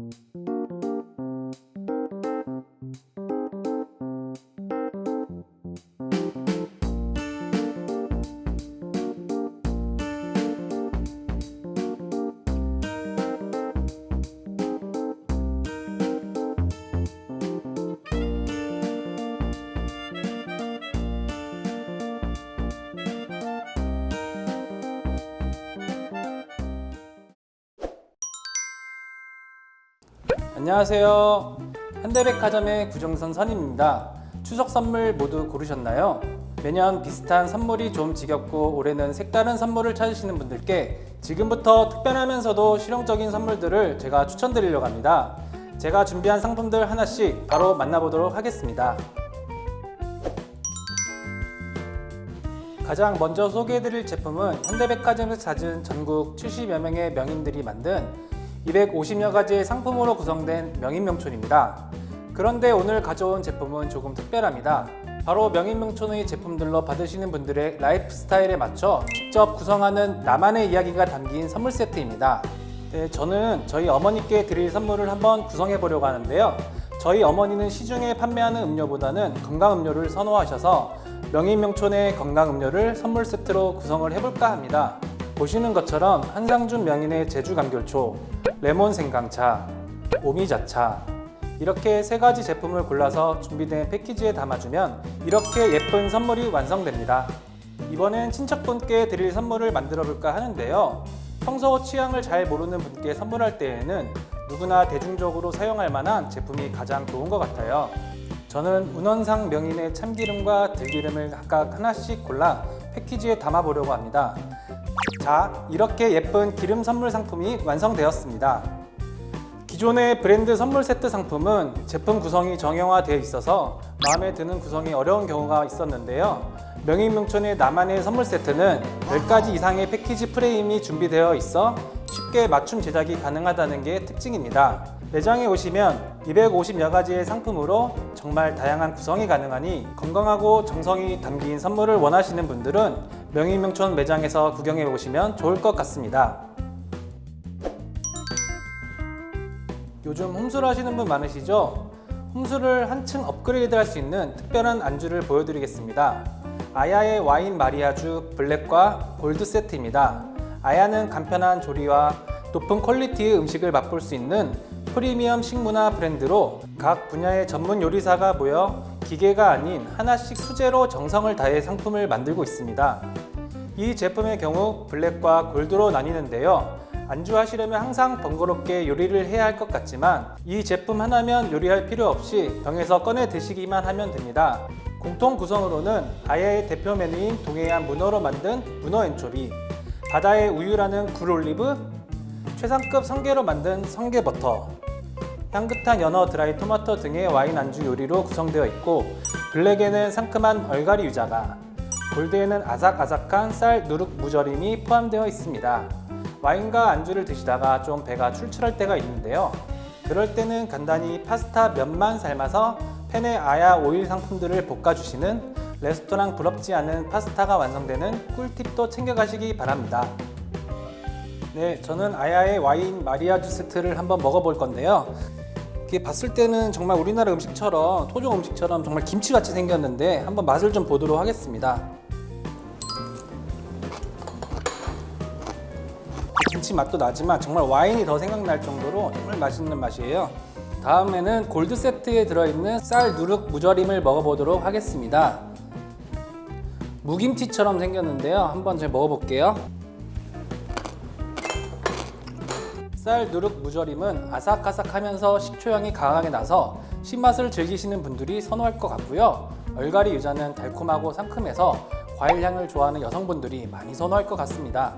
Música 안녕하세요. 현대백화점의 구정선 선임입니다. 추석 선물 모두 고르셨나요? 매년 비슷한 선물이 좀 지겹고 올해는 색다른 선물을 찾으시는 분들께 지금부터 특별하면서도 실용적인 선물들을 제가 추천드리려고 합니다. 제가 준비한 상품들 하나씩 바로 만나보도록 하겠습니다. 가장 먼저 소개해드릴 제품은 현대백화점에서 찾은 전국 70여 명의 명인들이 만든 250여 가지의 상품으로 구성된 명인명촌입니다. 그런데 오늘 가져온 제품은 조금 특별합니다. 바로 명인명촌의 제품들로 받으시는 분들의 라이프 스타일에 맞춰 직접 구성하는 나만의 이야기가 담긴 선물 세트입니다. 네, 저는 저희 어머니께 드릴 선물을 한번 구성해 보려고 하는데요. 저희 어머니는 시중에 판매하는 음료보다는 건강 음료를 선호하셔서 명인명촌의 건강 음료를 선물 세트로 구성을 해볼까 합니다. 보시는 것처럼 한상준 명인의 제주 감귤초, 레몬 생강차, 오미자차 이렇게 세 가지 제품을 골라서 준비된 패키지에 담아주면 이렇게 예쁜 선물이 완성됩니다. 이번엔 친척분께 드릴 선물을 만들어 볼까 하는데요. 평소 취향을 잘 모르는 분께 선물할 때에는 누구나 대중적으로 사용할 만한 제품이 가장 좋은 것 같아요. 저는 운원상 명인의 참기름과 들기름을 각각 하나씩 골라 패키지에 담아 보려고 합니다. 자, 이렇게 예쁜 기름 선물 상품이 완성되었습니다. 기존의 브랜드 선물 세트 상품은 제품 구성이 정형화되어 있어서 마음에 드는 구성이 어려운 경우가 있었는데요. 명인명촌의 나만의 선물 세트는 10가지 이상의 패키지 프레임이 준비되어 있어 쉽게 맞춤 제작이 가능하다는 게 특징입니다. 매장에 오시면 250여 가지의 상품으로 정말 다양한 구성이 가능하니 건강하고 정성이 담긴 선물을 원하시는 분들은 명인명촌 매장에서 구경해 보시면 좋을 것 같습니다. 요즘 홈술 하시는 분 많으시죠? 홈술을 한층 업그레이드 할 수 있는 특별한 안주를 보여드리겠습니다. 아야의 와인 마리아주 블랙과 골드 세트입니다. 아야는 간편한 조리와 높은 퀄리티의 음식을 맛볼 수 있는 프리미엄 식문화 브랜드로 각 분야의 전문 요리사가 모여 기계가 아닌 하나씩 수제로 정성을 다해 상품을 만들고 있습니다. 이 제품의 경우 블랙과 골드로 나뉘는데요. 안주하시려면 항상 번거롭게 요리를 해야 할 것 같지만 이 제품 하나면 요리할 필요 없이 병에서 꺼내 드시기만 하면 됩니다. 공통 구성으로는 아예의 대표 메뉴인 동해안 문어로 만든 문어 엔초비, 바다의 우유라는 굴 올리브, 최상급 성게로 만든 성게 버터, 향긋한 연어 드라이 토마토 등의 와인 안주 요리로 구성되어 있고 블랙에는 상큼한 얼갈이 유자가, 골드에는 아삭아삭한 쌀 누룩 무절임이 포함되어 있습니다. 와인과 안주를 드시다가 좀 배가 출출할 때가 있는데요. 그럴 때는 간단히 파스타 면만 삶아서 팬에 아야 오일 상품들을 볶아주시는 레스토랑 부럽지 않은 파스타가 완성되는 꿀팁도 챙겨가시기 바랍니다. 네, 저는 아야의 와인 마리아주 세트를 한번 먹어볼 건데요. 이게 봤을 때는 정말 우리나라 음식처럼 토종 음식처럼 정말 김치같이 생겼는데 한번 맛을 좀 보도록 하겠습니다. 김치 맛도 나지만 정말 와인이 더 생각날 정도로 정말 맛있는 맛이에요. 다음에는 골드 세트에 들어있는 쌀 누룩 무절임을 먹어보도록 하겠습니다. 무김치처럼 생겼는데요. 한번 제가 먹어볼게요. 쌀 누룩 무절임은 아삭아삭하면서 식초향이 강하게 나서 신맛을 즐기시는 분들이 선호할 것 같고요. 얼갈이 유자는 달콤하고 상큼해서 과일 향을 좋아하는 여성분들이 많이 선호할 것 같습니다.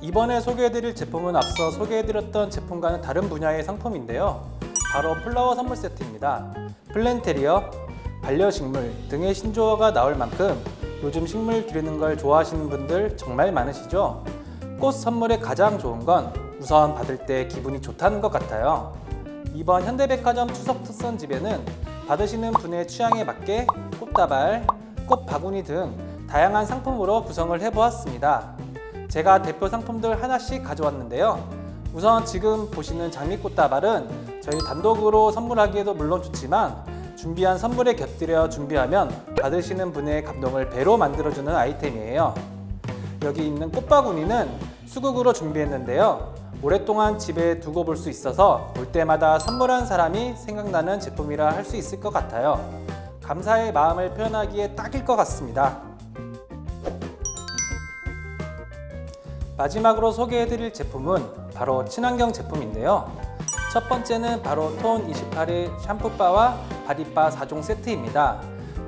이번에 소개해드릴 제품은 앞서 소개해드렸던 제품과는 다른 분야의 상품인데요. 바로 플라워 선물 세트입니다. 플랜테리어, 반려식물 등의 신조어가 나올 만큼 요즘 식물 기르는 걸 좋아하시는 분들 정말 많으시죠? 꽃 선물에 가장 좋은 건 우선 받을 때 기분이 좋다는 것 같아요. 이번 현대백화점 추석 특선 집에는 받으시는 분의 취향에 맞게 꽃다발, 꽃 바구니 등 다양한 상품으로 구성을 해보았습니다. 제가 대표 상품들 하나씩 가져왔는데요. 우선 지금 보시는 장미꽃 다발은 저희 단독으로 선물하기에도 물론 좋지만 준비한 선물에 곁들여 준비하면 받으시는 분의 감동을 배로 만들어주는 아이템이에요. 여기 있는 꽃바구니는 수국으로 준비했는데요. 오랫동안 집에 두고 볼 수 있어서 볼 때마다 선물한 사람이 생각나는 제품이라 할 수 있을 것 같아요. 감사의 마음을 표현하기에 딱일 것 같습니다. 마지막으로 소개해드릴 제품은 바로 친환경 제품인데요. 첫 번째는 바로 톤 28의 샴푸바와 바디바 4종 세트입니다.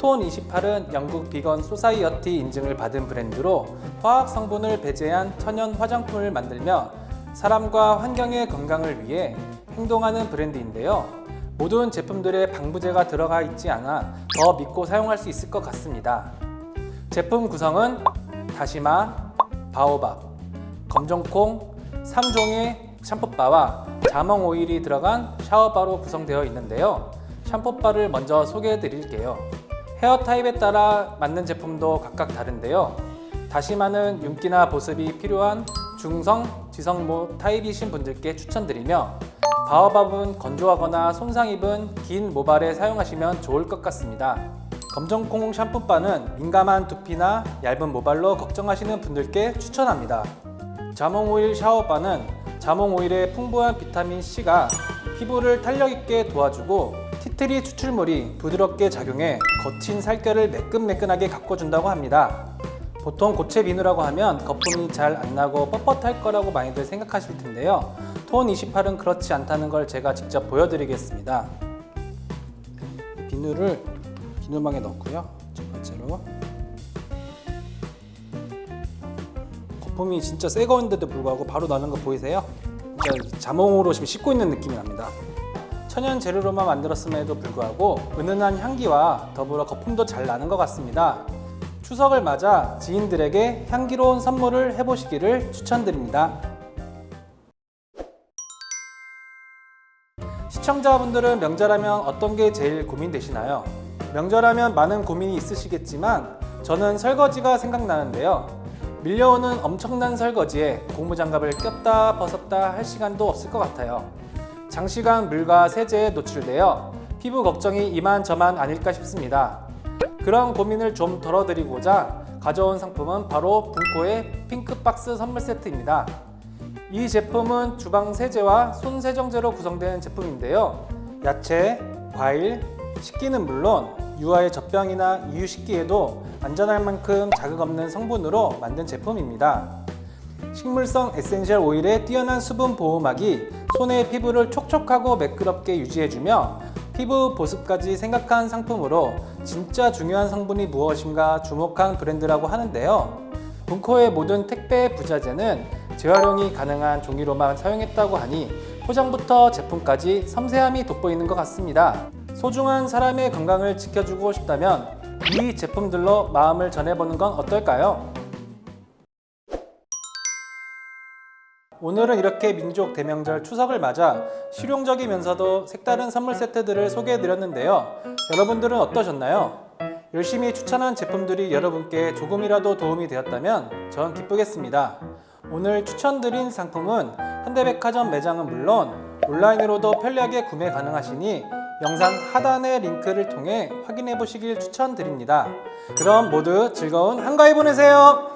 톤 28은 영국 비건 소사이어티 인증을 받은 브랜드로 화학 성분을 배제한 천연 화장품을 만들며 사람과 환경의 건강을 위해 행동하는 브랜드인데요. 모든 제품들에 방부제가 들어가 있지 않아 더 믿고 사용할 수 있을 것 같습니다. 제품 구성은 다시마, 바오밥, 검정콩, 3종의 샴푸바와 자몽 오일이 들어간 샤워바로 구성되어 있는데요. 샴푸바를 먼저 소개해 드릴게요. 헤어 타입에 따라 맞는 제품도 각각 다른데요. 다시마는 윤기나 보습이 필요한 중성, 지성모 타입이신 분들께 추천드리며 바오밥은 건조하거나 손상 입은 긴 모발에 사용하시면 좋을 것 같습니다. 검정콩 샴푸바는 민감한 두피나 얇은 모발로 걱정하시는 분들께 추천합니다. 자몽 오일 샤워바는 자몽 오일의 풍부한 비타민 C가 피부를 탄력 있게 도와주고 티트리 추출물이 부드럽게 작용해 거친 살결을 매끈매끈하게 가꿔준다고 합니다. 보통 고체 비누라고 하면 거품이 잘 안 나고 뻣뻣할 거라고 많이들 생각하실 텐데요. 톤 28은 그렇지 않다는 걸 제가 직접 보여드리겠습니다. 비누를 비누망에 넣고요. 첫 번째로 거품이 진짜 새 거인데도 불구하고 바로 나는 거 보이세요? 자몽으로 지금 씻고 있는 느낌이 납니다. 천연 재료로만 만들었음에도 불구하고 은은한 향기와 더불어 거품도 잘 나는 것 같습니다. 추석을 맞아 지인들에게 향기로운 선물을 해보시기를 추천드립니다. 시청자분들은 명절하면 어떤 게 제일 고민되시나요? 명절하면 많은 고민이 있으시겠지만 저는 설거지가 생각나는데요. 밀려오는 엄청난 설거지에 고무장갑을 꼈다 벗었다 할 시간도 없을 것 같아요. 장시간 물과 세제에 노출되어 피부 걱정이 이만저만 아닐까 싶습니다. 그런 고민을 좀 덜어드리고자 가져온 상품은 바로 분코의 핑크박스 선물 세트입니다. 이 제품은 주방 세제와 손 세정제로 구성된 제품인데요. 야채, 과일, 식기는 물론 유아의 젖병이나 이유 식기에도 안전할 만큼 자극 없는 성분으로 만든 제품입니다. 식물성 에센셜 오일의 뛰어난 수분 보호막이 손의 피부를 촉촉하고 매끄럽게 유지해주며 피부 보습까지 생각한 상품으로 진짜 중요한 성분이 무엇인가 주목한 브랜드라고 하는데요. 분코의 모든 택배 부자재는 재활용이 가능한 종이로만 사용했다고 하니 포장부터 제품까지 섬세함이 돋보이는 것 같습니다. 소중한 사람의 건강을 지켜주고 싶다면 이 제품들로 마음을 전해보는 건 어떨까요? 오늘은 이렇게 민족 대명절 추석을 맞아 실용적이면서도 색다른 선물 세트들을 소개해 드렸는데요. 여러분들은 어떠셨나요? 열심히 추천한 제품들이 여러분께 조금이라도 도움이 되었다면 전 기쁘겠습니다. 오늘 추천드린 상품은 현대백화점 매장은 물론 온라인으로도 편리하게 구매 가능하시니 영상 하단의 링크를 통해 확인해 보시길 추천드립니다. 그럼 모두 즐거운 한가위 보내세요.